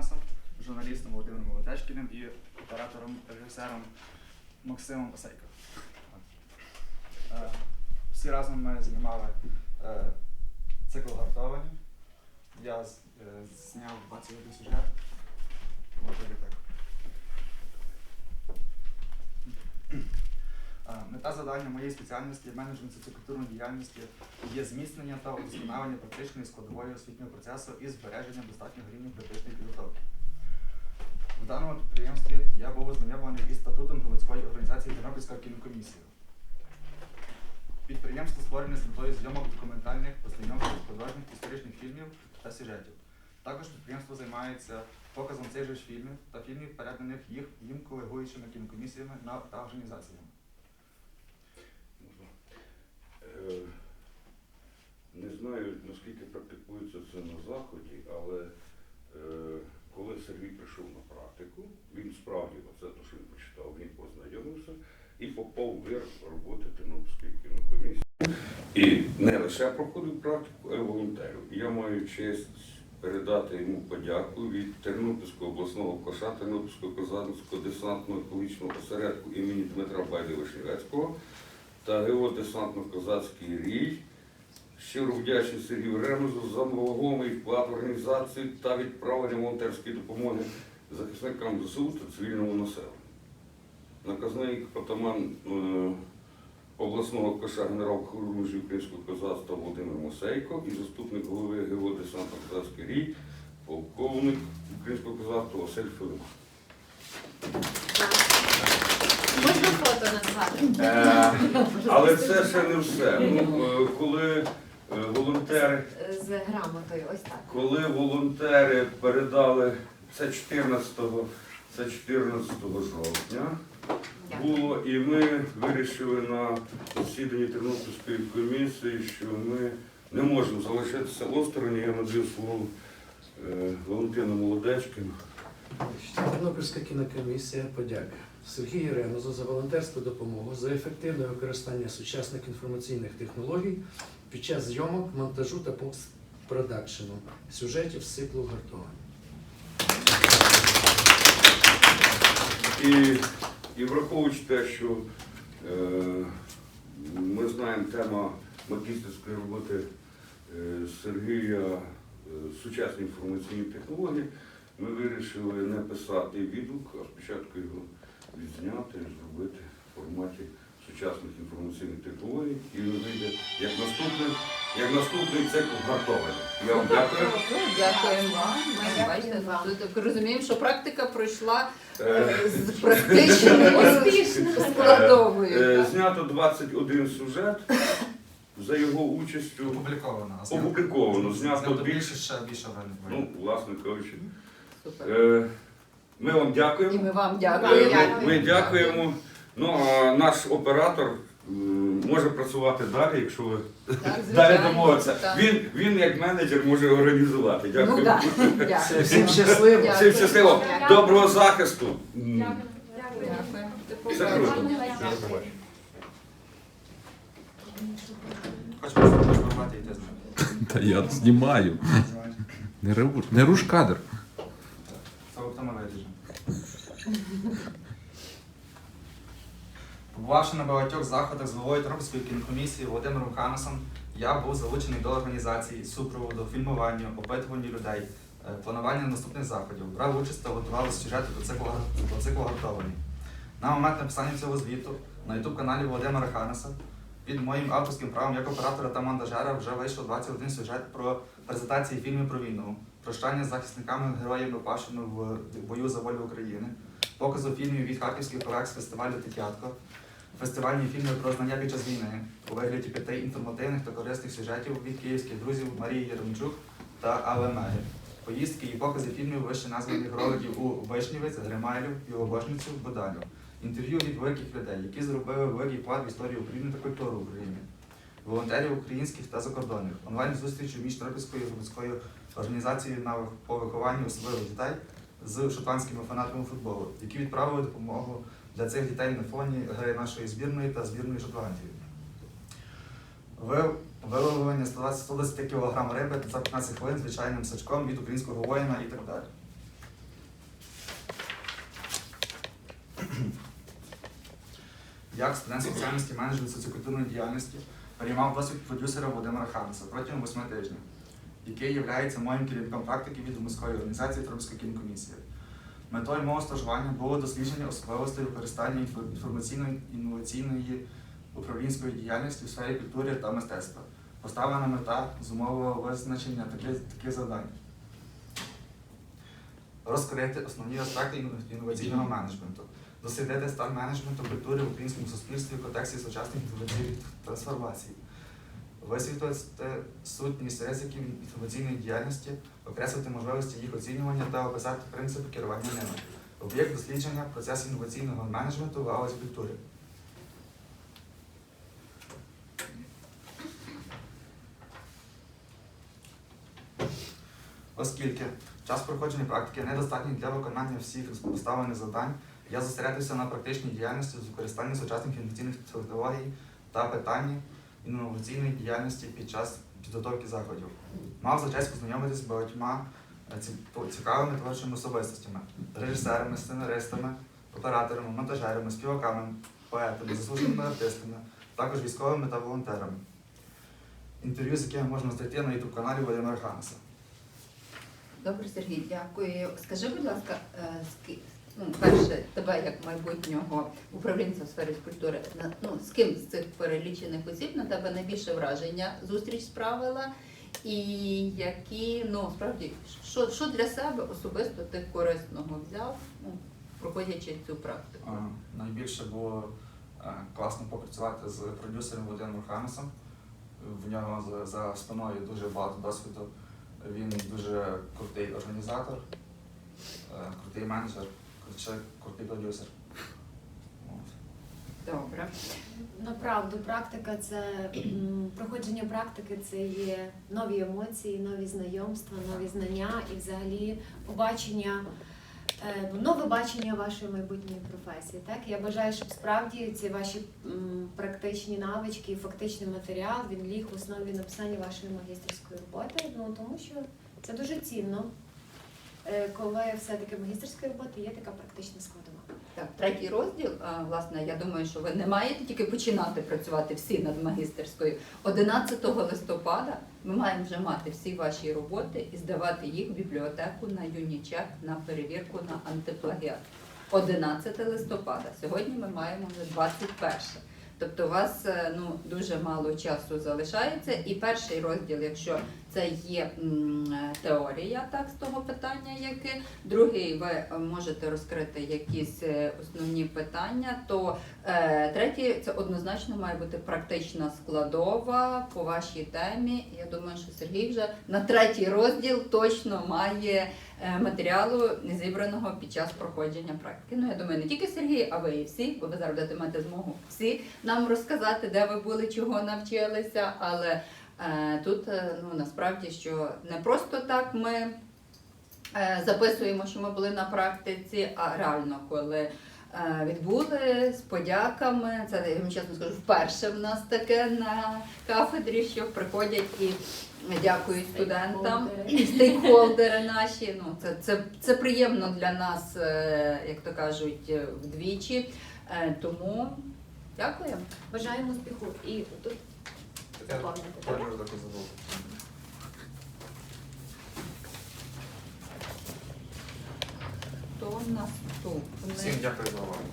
Ханасом, журналістом Володимиром Волотечкіним і оператором, режисером Максимом Осейко. Е, Всі разом ми знімали е, цикл гартовані. Я е, зняв 21 сюжет. Може так. Е, Мета завдання моєї спеціальності менеджмент соціокультурної діяльності є зміцнення та удосконалення практичної складової освітнього процесу і збереження достатнього рівня практичної підготовки. В даному підприємстві я був ознайомлений із статутом громадської організації Тернопільська кінокомісія. Підприємство створене з метою зйомок документальних, постановчих, художніх, історичних фільмів та сюжетів. Також підприємство займається показом цих же фільмів та фільмів, переданих їх їм колегуючими кінокомісіями та організаціями. Е, Не знаю, наскільки практикується це на Заході, але е, коли Сергій прийшов на практику, він справді, оце те, що він прочитав, він познайомився і попав в роботи Тернопільської кінокомісії. І не лише проходив практику, а й волонтерів. Я маю честь передати йому подяку від Тернопільського обласного коша, Тернопільського козацького десантного екологічного осередку імені Дмитра Байди Вишневецького та геодесантно-козацький рій. Щиро вдячний Сергію Ремезу за вагомий вклад в організацію та відправлення волонтерської допомоги захисникам ЗСУ та цивільному населенню. Наказник отаман е, обласного коша генерал хорунжі українського козацтва Володимир Мосейко і заступник голови геодесантно-козацький рій, полковник українського козацтва Василь Филимон. Можна? Е, Але це ще не все. Ну, е, коли е, волонтери, З грамотою, ось так. коли волонтери передали це 14-го, це 14 жовтня було, і ми вирішили на засіданні Тернопільської комісії, що ми не можемо залишитися осторонь. Я надаю слово е, Валентину Молодечкину. Тернопільська кінокомісія подяка Сергію Ремезу за волонтерську допомогу, за ефективне використання сучасних інформаційних технологій під час зйомок, монтажу та постпродакшену сюжетів з циклу гартування. І, і враховуючи те, що е, ми знаємо тема магістерської роботи е, Сергія е, сучасні інформаційні технології, ми вирішили не писати відгук, а спочатку його відзняти, зробити в форматі сучасних інформаційних технологій. І він вийде як наступний, як наступний цикл гартовання. Я вам дякую. Ну, Дякуємо вам. Ми бачите, тут розуміємо, що практика пройшла Е, е, з практичною Успішно. складовою. Е. Знято 21 сюжет за його участю. Опубліковано. а знято- Опубліковано, знято знято більше. більше, ще більше Ну, власне кажучи. Супер. Е, Ми вам дякуємо. ми вам дякуємо. Ми, ми дякуємо. Ну, а наш оператор е, може працювати далі, якщо ви далі звичайно. домовитися. Так. Він, він як менеджер може організувати. Ну Дякую. так, дякую. Всім щасливо! Всім щасливо. Доброго захисту. Дякую. Все круто. побачення. Все, побачимо. І ти знаєш. Та я знімаю. Не, ру- не руш кадр. Побувавши на багатьох заходах з головою Тернопільської кінокомісії Володимиром Ханасом, я був залучений до організації, супроводу, фільмування, опитування людей, е, планування наступних заходів, брав участь та готував сюжети до циклу, гартовані. На момент написання цього звіту на youtube каналі Володимира Ханаса під моїм авторським правом як оператора та монтажера вже вийшов 21 сюжет про презентації фільмів про війну, прощання з захисниками героями Пашину в бою за волю України, показу фільмів від харківських колег з фестивалю Тетятко, фестивальні фільми про знання під час війни у вигляді п'яти інформативних та корисних сюжетів від київських друзів Марії Єремчук та Але Мері. Поїздки і покази фільмів вище названих роликів у Вишнівець, Гримайлю, Білобожницю, Бодалю. Інтерв'ю від великих людей, які зробили великий вклад в історію України та культуру України, волонтерів українських та закордонних, онлайн-зустрічі між Тернопільською громадською організацією на по вихованню особливих дітей з шотландськими фанатами футболу, які відправили допомогу для цих дітей на фоні гри нашої збірної та збірної Шотландії. Виловлення 120 кг риби за 15 хвилин звичайним сачком від українського воїна і так далі. Як студент спеціальності менеджмент соціокультурної діяльності приймав досвід продюсера Володимира Ханса протягом 8 тижнів який є моїм керівником практики від міської організації Тропської кінокомісії. Метою мого стажування було дослідження особливостей використання інформаційно-інноваційної управлінської діяльності у сфері культури та мистецтва. Поставлена мета зумовила визначення таких, таких завдань. Розкрити основні аспекти інноваційного менеджменту, дослідити стан менеджменту культури в українському суспільстві в контексті сучасних інноваційних трансформацій, висвітлити сутність ризиків інформаційної діяльності, окреслити можливості їх оцінювання та описати принципи керування ними. Об'єкт дослідження процес інноваційного менеджменту в галузі культури. Оскільки час проходження практики недостатній для виконання всіх поставлених завдань, я зосередився на практичній діяльності з використанням сучасних інноваційних технологій та питанні інноваційної діяльності під час підготовки заходів. Мав за честь познайомитися з багатьма е, цікавими творчими особистостями, режисерами, сценаристами, операторами, монтажерами, співаками, поетами, заслуженими артистами, також військовими та волонтерами. Інтерв'ю, з якими можна знайти на youtube каналі Володимира Ханаса. Добре, Сергій, дякую. Скажи, будь ласка, е, ну, перше, тебе як майбутнього управлінця в сфері культури, ну, з ким з цих перелічених осіб на тебе найбільше враження зустріч справила? І які, ну, справді, що, що для себе особисто ти корисного взяв, ну, проходячи цю практику? Найбільше було е, класно попрацювати з продюсером Володимиром Ханесом. В нього за, за спиною дуже багато досвіду. Він дуже крутий організатор, е, крутий менеджер, ще крутий продюсер. Добре. Направду, практика це м, проходження практики це є нові емоції, нові знайомства, нові знання і взагалі побачення, е, нове бачення вашої майбутньої професії. Так я бажаю, щоб справді ці ваші м, практичні навички, фактичний матеріал він ліг в основі написання вашої магістерської роботи. Ну тому що це дуже цінно, коли все-таки в магістерській роботі є така практична складова. Так, третій розділ. Власне, я думаю, що ви не маєте тільки починати працювати всі над магістерською. 11 листопада ми маємо вже мати всі ваші роботи і здавати їх в бібліотеку на юнічек на перевірку на антиплагіат. 11 листопада. Сьогодні ми маємо вже 21. Тобто у вас е, ну, дуже мало часу залишається. І перший розділ, якщо це є е, теорія так, з того питання, яке другий ви е, можете розкрити якісь основні питання, то е, третій це однозначно має бути практична складова по вашій темі. Я думаю, що Сергій вже на третій розділ точно має матеріалу зібраного під час проходження практики. Ну я думаю, не тільки Сергій, а ви і всі, бо ви зараз будете мати змогу всі нам розказати, де ви були, чого навчилися, але. Е, Тут е, ну насправді що не просто так ми е, записуємо, що ми були на практиці, а реально, коли е, відбули з подяками, це я вам чесно скажу, вперше в нас таке на кафедрі, що приходять і дякують студентам, і стейкхолдери наші. Ну це, це, це приємно для нас, е, як то кажуть, е, вдвічі. Е, Тому дякуємо. Бажаємо успіху і тут Доповнити, я так? Дуже так і забув. Хто наступний? Всім дякую за увагу.